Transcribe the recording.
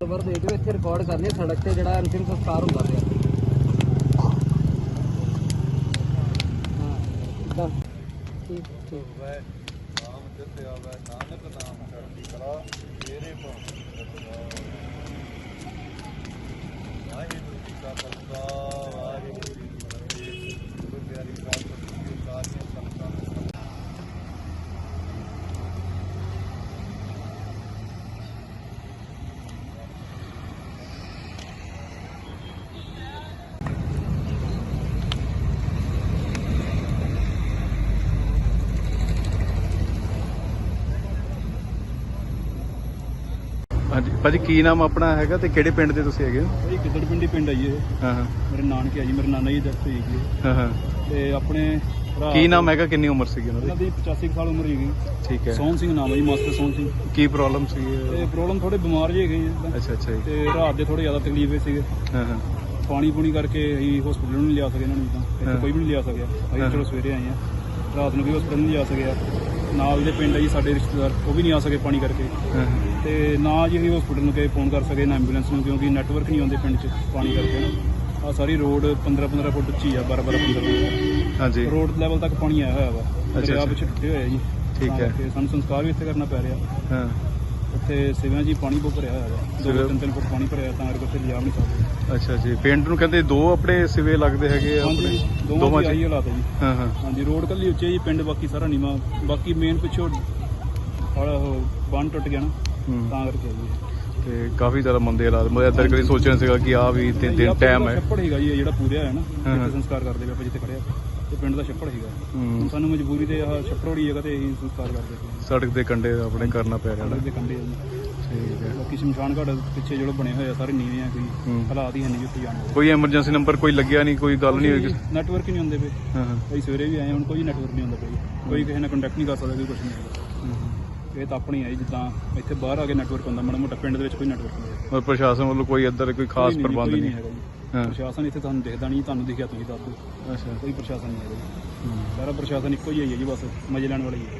Cover ਦੇ ਦਿਓ, ਇੱਥੇ ਰਿਕਾਰਡ ਕਰਨੀ, ਸੜਕ ਤੇ ਜਿਹੜਾ ਅੰਤਿਮ ਸੰਸਕਾਰ ਹੁੰਦਾ ਪਿਆ। ਹਾਂ, ਇਦਾਂ। ਠੀਕ ਠੀਕ ਨਾਮ ਦਿੱਤਿਆ ਵੈ ਨਾਨਕ ਨਾਮ ਚੜ੍ਹਦੀ ਕਲਾ। ਹਾਂਜੀ। ਭਾਜੀ ਕੀ ਨਾਮ ਆਪਣਾ ਹੈਗਾ ਤੇ ਕਿਹੜੇ ਪਿੰਡ ਦੇ ਤੁਸੀਂ ਹੈਗੇ ਹੋ? ਇਹ ਗਿੱਦੜ ਪਿੰਡੀ ਪਿੰਡ ਆ ਜੀ ਇਹ। ਹਾਂ ਹਾਂ। ਮੇਰੇ ਨਾਨਕੇ ਆ ਜੀ ਮੇਰੇ ਨਾਨਾ ਜੀ ਡੈਥ ਹੋਈ ਜੀ। ਹਾਂ ਹਾਂ। ਤੇ ਆਪਣੇ ਭਰਾ ਕੀ ਨਾਮ ਹੈਗਾ? ਕਿੰਨੀ ਉਮਰ ਸੀਗੀ ਉਹਨਾਂ ਉਹਨਾਂ ਦੀ ਦੀ 85 ਕੁ ਸਾਲ ਉਮਰ ਹੈਗੀ। ਠੀਕ ਹੈ। ਸੋਹਣ ਸਿੰਘ ਨਾਮ ਹੈ ਜੀ ਮਾਸਟਰ ਸੋਹਣ ਸਿੰਘ। ਕੀ ਪ੍ਰੋਬਲਮ ਸੀ ਤੇ ਪ੍ਰੋਬਲਮ ਥੋੜੇ ਬਿਮਾਰ ਜਿਹੇ ਹੈਗੇ ਜੀ। ਅੱਛਾ ਅੱਛਾ ਜੀ। ਤੇ ਰਾਤ ਦੇ ਥੋੜੇ ਜ਼ਿਆਦਾ ਤਕਲੀਫ ਵਿੱਚ ਸੀਗੇ। ਹਾਂ ਹਾਂ। ਪਾਣੀ ਪੂਣੀ ਕਰਕੇ ਅਸੀਂ ਹਸਪੀਟਲ ਨੂੰ ਨਹੀਂ ਲਿਆ ਸਕੇ ਇਹਨਾਂ ਨੂੰ ਤਾਂ। ਹਾਂ। ਇੱਥੇ ਕੋਈ ਵੀ ਨਹੀਂ ਲਿਆ ਸਕਿਆ। ਅਸੀਂ। ਚਲੋ ਸਵੇਰੇ ਆਏ ਆ। ਰਾਤ ਨੂੰ ਵੀ ਹਸਪੀਟਲ ਨਹੀਂ ਲਿਆ ਸਕਿਆ। ਨਾਲ ਦੇ ਪਿੰਡ ਆ ਜੀ ਸਾਡੇ ਰਿਸ਼ਤੇਦਾਰ ਉਹ ਵੀ ਨਹੀਂ ਆ ਸਕੇ ਪਾਣੀ ਕਰਕੇ। ਹਾਂ, ਹਾਂ। ਤੇ ਨਾ ਜੀ ਅਸੀਂ ਹਸਪੀਟਲ ਨੂੰ ਕੇ ਫੋਨ ਕਰ ਸਕੇ ਨਾ ਐਂਬੂਲੈਂਸ ਨੂੰ ਕਿਉਂਕਿ ਨੈਟਵਰਕ ਨਹੀਂ ਆਉਂਦੇ ਪਿੰਡ 'ਚ ਪਾਣੀ ਕਰਕੇ ਨਾ। ਆ ਸਾਰੀ ਰੋਡ 15 15 ਫੁੱਟ ਉੱਚੀ ਆ 12 12 15 ਫੁੱਟ। ਹਾਂਜੀ। ਰੋਡ ਲੈਵਲ ਤੱਕ ਪਾਣੀ ਆਇਆ ਹੋਇਆ ਵਾ। ਦਰਿਆ। ਵਿੱਚ ਟੁੱਟੇ ਹੋਏ ਜੀ। ਠੀਕ ਤਾਂ ਹੈ। ਕਰਕੇ ਸਾਨੂੰ ਸੰਸਕਾਰ ਵੀ ਇੱਥੇ ਕਰਨਾ ਪੈ ਰਿਹਾ। ਹਾਂ। ਉੱਥੇ ਸਿਵਿਆਂ ਹੀ ਪਾਣੀ ਬਹੁਤ ਭਰਿਆ ਹੋਇਆ ਸਿਵਿਆਂ- ਤਿੰਨ ਤਿੰਨ ਫੁੱਟ ਪਾਣੀ ਭਰਿਆ ਤਾਂ ਕਰਕੇ ਉੱਥੇ ਲਿਆ ਨਹੀਂ ਸਕਦੇ। ਅੱਛਾ ਜੀ। ਪਿੰਡ ਨੂੰ ਕਹਿੰਦੇ ਦੋ ਆਪਣੇ ਸਿਵੇ ਲੱਗਦੇ ਹੈਗੇ ਆਪਣੇ? ਦੋਵਾਂ ਆਹੀ ਹਾਲਾਤ ਹੈ ਜੀ। ਹਾਂ ਹਾਂ। ਹਾਂਜੀ ਰੋਡ ਕੱਲੀ ਉੱਚੇ ਜੀ ਪਿੰਡ ਬਾਕੀ ਸਾਰਾ ਨੀਵਾ। ਬਾਕੀ ਮੇਨ ਪਿੱਛੋਂ ਬੰਨ ਟੁੱਟ ਗਿਆ ਨਾ। ਹੂੰ। ਤਾਂ ਕਰਕੇ ਜੀ। ਤੇ ਕਾਫੀ ਜ਼ਿਆਦਾ ਮੰਦੇ ਹਾਲਾਤ ਮੈਂ ਇੱਧਰ ਕਦੀ ਸੋਚਿਆ ਨਹੀਂ ਸੀਗਾ ਕਿ ਆ ਵੀ ਤਿੰਨ ਦਿਨ ਟਾਈਮ ਹੈ। ਛੱਪੜ ਹੈਗਾ ਜੀ ਇਹ ਜਿਹੜਾ ਪੂਰਿਆ ਹੈ ਨਾ। ਜਿੱਥੇ ਸੰਸਕਾਰ ਕਰਦੇ ਪਏ ਆਪਾਂ ਜਿੱਥੇ ਖੜਿਆ ਤੇ ਪਿੰਡ ਦਾ ਛੱਪੜ ਹੈਗਾ। ਹੁਣ ਸਾਨੂੰ ਮਜਬੂਰੀ ਤੇ ਆਹ ਛੱਪੜ ਹੀ ਹੈਗਾ ਤੇ ਅਸੀਂ ਸੰਸਕਾਰ ਕਰਦੇ ਪਏ ਸੜਕ ਦੇ ਕੰਢੇ ਆਪਣੇ ਕਰਨਾ ਪੈ ਰਿਹਾ ਸੜਕ ਦੇ ਕੰਢੇ ਆ ਜੀ। ਠੀਕ ਹੈ। ਬਾਕੀ ਸ਼ਮਸ਼ਾਨ ਘਾਟ ਪਿੱਛੇ ਜਿਹੜੇ ਬਣੇ ਹੋਏ ਆ ਸਾਰੇ ਨੀਵੇਂ ਆ ਕੋਈ। ਹਾਲਾਤ ਹੀ ਨਹੀਂ ਉੱਥੇ ਜਾਣ ਦੇ। ਕੋਈ ਐਮਰਜੈਂਸੀ ਨੰਬਰ ਕੋਈ ਲੱਗਿਆ ਨਹੀਂ ਕੋਈ ਗੱਲ ਨਹੀਂ ਹੋਈ ਨੈਟਵਰਕ ਹੀ ਨਹੀਂ ਹੁੰਦੇ ਪਏ। ਹਾਂ ਹਾਂ। ਅਸੀਂ ਸਵੇਰੇ ਵੀ ਆਏ ਹੁਣ ਕੋਈ ਨੈਟਵਰਕ ਨਹੀਂ ਹੁੰਦਾ ਪਿਆ ਕੋਈ ਕਿਸੇ ਨਾਲ ਕੰਟੈਕਟ ਨਹੀਂ ਕਰ ਸਕਦਾ ਕੋਈ ਕੁਝ ਨਹੀਂ ਇਹ ਤਾਂ ਆਪਣੀ ਆਈ ਜਿੱਦਾਂ ਇੱਥੇ ਬਾਹਰ ਆ ਕੇ ਨੈਟਵਰਕ ਹੁੰਦਾ ਮਾੜਾ ਮੋਟਾ ਪਿੰਡ ਦੇ ਵਿੱਚ ਕੋਈ ਨੈਟਵਰਕ ਨਹੀਂ ਔਰ ਪ੍ਰਸ਼ਾਸਨ ਵੱਲੋਂ ਕੋਈ ਇੱਧਰ ਕੋਈ ਖਾਸ ਕੋਈ ਪ੍ਰਬੰਧ ਕੋਈ ਨਹੀਂ ਹੈਗਾ ਜੀ। ਹਾਂ। ਪ੍ਰਸ਼ਾਸਨ ਇੱਥੇ ਤੁਹਾਨੂੰ ਦਿਖਦਾ ਨਹੀਂ ਤੁਹਾਨੂੰ ਦਿਖਿਆ ਤੁਸੀਂ ਦੱਸ ਦਿਓ। ਅੱਛਾ। ਕੋਈ ਪ੍ਰਸ਼ਾਸਨ ਨਹੀਂ ਹੈਗਾ ਜੀ। ਸਾਰਾ ਪ੍ਰਸ਼ਾਸਨ ਇੱਕੋ ਹੀ ਹੈ ਜੀ ਬਸ ਮਜ਼ੇ ਲੈਣ ਵਾਲਾ ਹੀ ਹੈ।